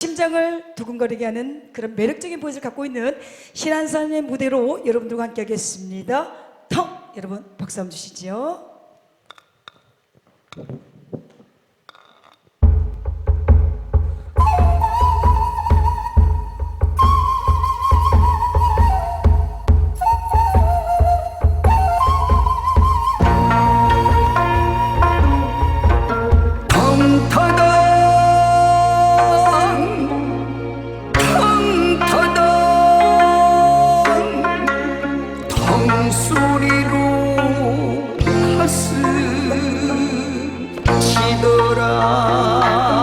심장을 두근거리게 하는 그런 매력적인 보이스를 갖고 있는 신한산의 무대로 여러분들과 함께 하겠습니다. 텅! 여러분 박수 한번 주시죠. 텅소리로 가슴 치더라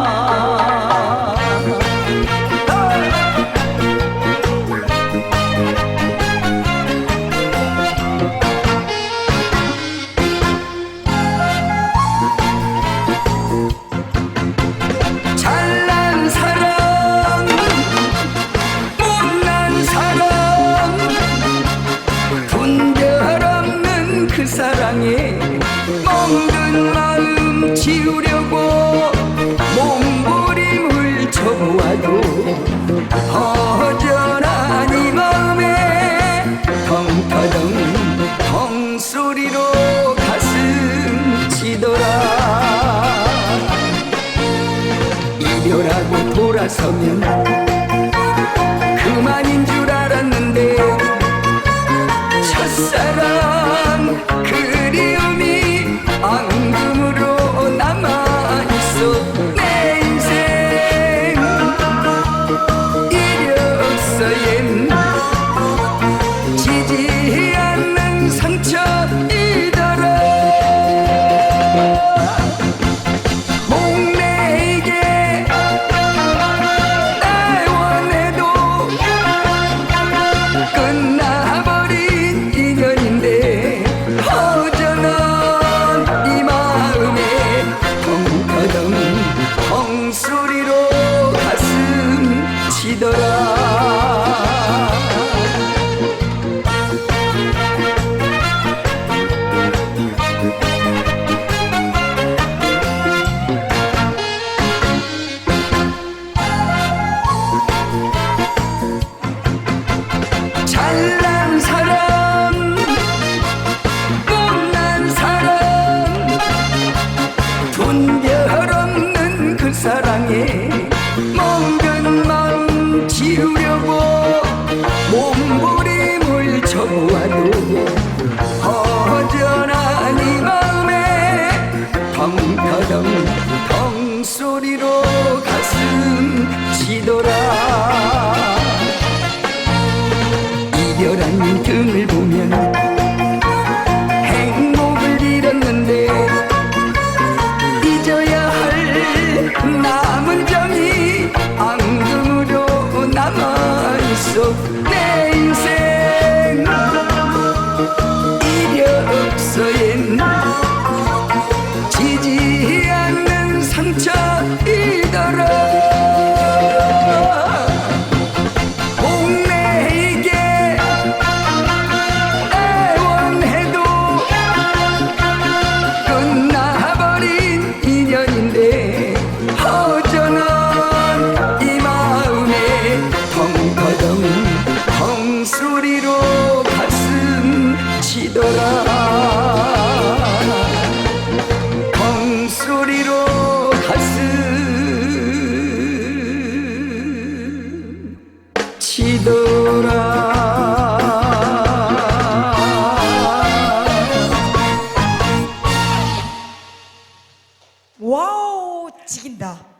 멍든 마음 지우려고 몸부림을 쳐보아도 허전한 이 마음에 텅터덩 텅소리로 가슴 치더라. 이별하고 돌아서면 그만인 줄 알았 텅터덩 텅소리로 가슴 치더라. 이별한 등을 보면 행복을 잃었는데 잊어야 할남 치더라 와우! 지긴다.